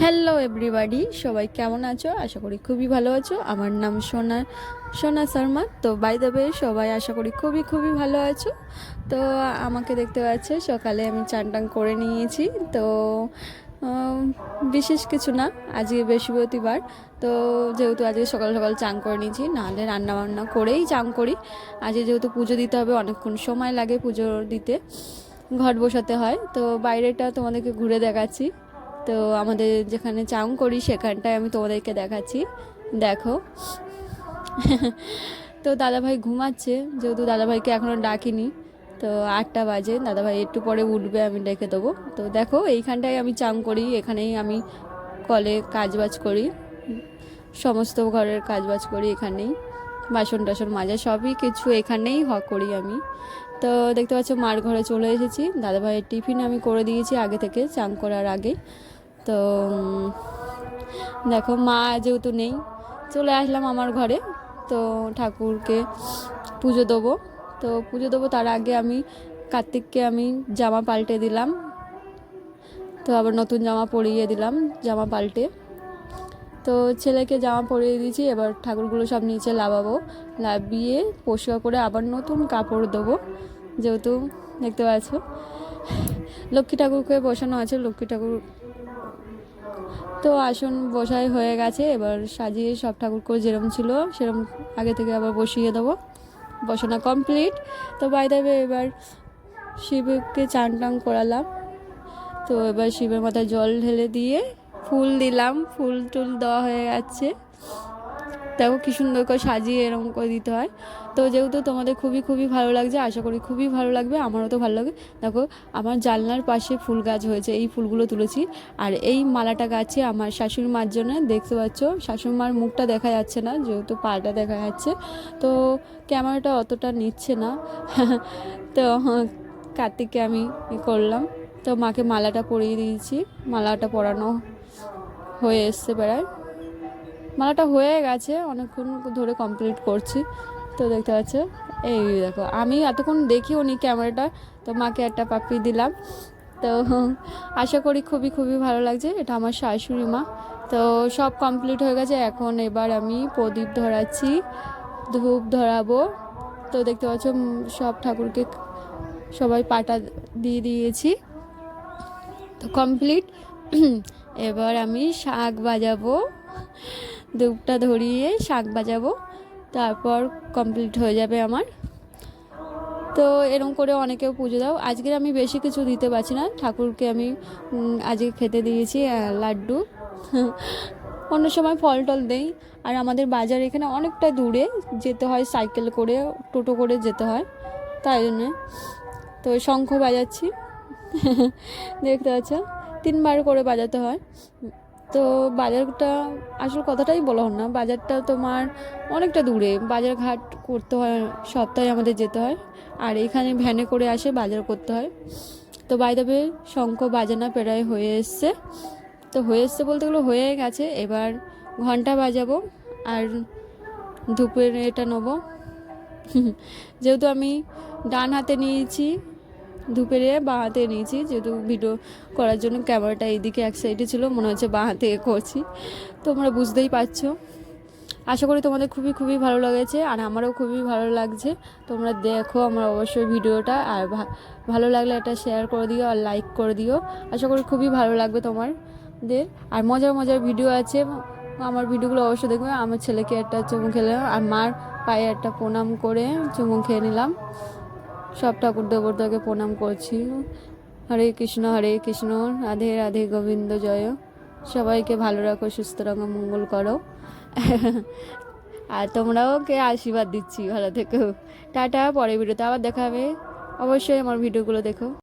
Hello everybody সবাই কেমন আছো? আশা করি খুবই ভালো আছো। আমার নাম সোনা সোনা শর্মা। তো বাই সবাই আশা করি খুবই খুবই ভালো আছো। তো আমাকে দেখতে পাচ্ছ, সকালে আমি চান টান করে নিয়েছি। তো বিশেষ কিছু না। আজকে বৃহস্পতিবার। তো যেহেতু আজকে সকাল সকাল চান করে নিয়েছি, নাহলে রান্না বান্না করেই চান করি। আজকে যেহেতু পুজো দিতে হবে, অনেকক্ষণ সময় লাগে পুজো দিতে ঘট বসাতে হয়। তো বাইরেটা তোমাদেরকে ঘুরে দেখাচ্ছি। তো আমাদের যেখানে চাং করি সেখানটায় আমি তোমাদেরকে দেখাচ্ছি। দেখো। তো দাদাভাই ঘুমাচ্ছে, যেহেতু দাদাভাইকে এখনও ডাকিনি, তো আটটা বাজে, দাদাভাই একটু পরে উঠবে, আমি ডেকে দেবো। তো দেখো, এইখানটায় আমি চাং করি, এখানেই আমি কলে কাজবাজ করি। সমস্ত ঘরের কাজবাজ করি এখানেই। বাসন টাসন মাজা সবই কিছু এখানেই হ, করি আমি। তো দেখতে পাচ্ছ মার ঘরে চলে এসেছি। দাদাভাইয়ের টিফিন আমি করে দিয়েছি আগে থেকে চান করার আগে। তো দেখো মা যেহেতু নেই, চলে আসলাম আমার ঘরে। তো ঠাকুরকে পুজো দেবো। তো পুজো দেবো তার আগে আমি কার্তিককে আমি জামা পাল্টে দিলাম। তো আবার নতুন জামা পরিয়ে দিলাম জামা পাল্টে। তো ছেলেকে জামা পরিয়ে দিয়েছি, এবার ঠাকুরগুলো সব নিচে লাভাবো লাভিয়ে পরিষ্কার করে আবার নতুন কাপড় দেবো, যেহেতু দেখতে পাচ্ছ। লক্ষ্মী ঠাকুরকে বসানো আছে, লক্ষ্মী ঠাকুর। তো আসন বসাই হয়ে গেছে, এবার সাজিয়ে সব ঠাকুরকে যেরকম ছিল সেরকম আগে থেকে আবার বসিয়ে দেবো। বসানো কমপ্লিট। তো বাই দেবে এবার শিবকে চান টান করালাম। তো এবার শিবের মাথায় জল ঢেলে দিয়ে ফুল দিলাম, ফুল টুল দেওয়া হয়ে যাচ্ছে দেখো কি সুন্দর করে সাজিয়ে এরকম করে দিতে হয়। তো যেহেতু তোমাদের খুবই খুবই ভালো লাগছে, আশা করি খুবই ভালো লাগবে, আমারও তো ভালো লাগে দেখো, আমার জানলার পাশে ফুল গাছ হয়েছে, এই ফুলগুলো তুলেছি। আর এই মালাটা গাছে আমার শাশুড়ি মার জন্য, দেখতে পাচ্ছ? শাশুড়ি মার মুখটা দেখা যাচ্ছে না, যেহেতু পাটা দেখা যাচ্ছে। তো ক্যামেরাটা অতটা নিচ্ছে না। তো কার্তিককে আমি করলাম। তো মাকে মালাটা পরিয়ে দিয়েছি, মালাটা পরানো হয়ে এসছে বেড়ায়। মালাটা হয়ে গেছে, অনেকক্ষণ ধরে কমপ্লিট করছি। তো দেখতে পাচ্ছ, এই দেখো, আমি এতক্ষণ দেখিও নি ক্যামেরাটা, তো মাকে একটা পাপি দিলাম। তো আশা করি খুবই খুবই ভালো লাগছে, এটা আমার শাশুড়ি মা। তো সব কমপ্লিট হয়ে গেছে, এখন এবার আমি প্রদীপ ধরাচ্ছি, ধূপ ধরাবো। তো দেখতে পাচ্ছ সব ঠাকুরকে সবাই পাটা দিয়ে দিয়েছি। তো কমপ্লিট এবার আমি শাক বাজাবো। দুপটা ধরিয়ে শাক বাজাবো। তারপর কমপ্লিট হয়ে যাবে আমার। তো এরকম করে অনেকেও পুজো দাও। আজকের আমি বেশি কিছু দিতে পারছি না। ঠাকুরকে আমি আজকে খেতে দিয়েছি লাড্ডু। অন্য সময় ফল টল দেই। আর আমাদের বাজার এখানে অনেকটা দূরে। যেতে হয় সাইকেল করে, টোটো করে যেতে হয়। তাই জন্যে। তো শঙ্খ বাজাচ্ছি। দেখতে পাচ্ছ? তিনবার করে বাজাতে হয়। তো বাজারটা, আসল কথাটাই বলা হল না। বাজারটা তোমার অনেকটা দূরে। বাজার ঘাট করতে হয়, সপ্তাহে আমাদের যেতে হয়। আর এখানে ভ্যানে করে আসে, বাজার করতে হয়। তো বাইদাবে শঙ্খ বাজানা প্রায় হয়ে এসছে। তো হয়ে এসছে বলতে গেলে হয়ে গেছে। এবার ঘণ্টা বাজাবো আর ধূপের এটা নেব। যেহেতু আমি ডান হাতে নিয়েছি ধূপের এ বাঁ হাতে নিয়েছি যেহেতু ভিডিও করার জন্য ক্যামেরাটা এইদিকে এক সাইডে ছিল, মনে হচ্ছে বাঁ হাতে করছি। তোমরা বুঝতেই পারছ। আশা করি তোমাদের খুবই খুবই ভালো লেগেছে, আর আমারও খুবই ভালো লাগছে। তোমরা দেখো আমার অবশ্যই ভিডিওটা আর ভালো লাগলে এটা শেয়ার করে দিও, আর লাইক করে দিও। আশা করি খুবই ভালো লাগবে তোমাদের আর মজার মজার ভিডিও আছে, আমার ভিডিওগুলো অবশ্যই দেখবে। আমার ছেলেকে একটা চুমু খেলে আর মার পায়ে একটা প্রণাম করে চুমু খেয়ে নিলাম। সব ঠাকুর দেবতাকে প্রণাম করছি। হরে কৃষ্ণ হরে কৃষ্ণ, রাধে রাধে গোবিন্দ, জয়। সবাইকে ভালো রাখো, সুস্থ রাখো, মঙ্গল করো। আর তোমরাও কে আশীর্বাদ দিচ্ছি, ভালো থেকো। টাটা পরে ভিডিওতে আবার দেখাবে অবশ্যই আমার ভিডিওগুলো দেখো।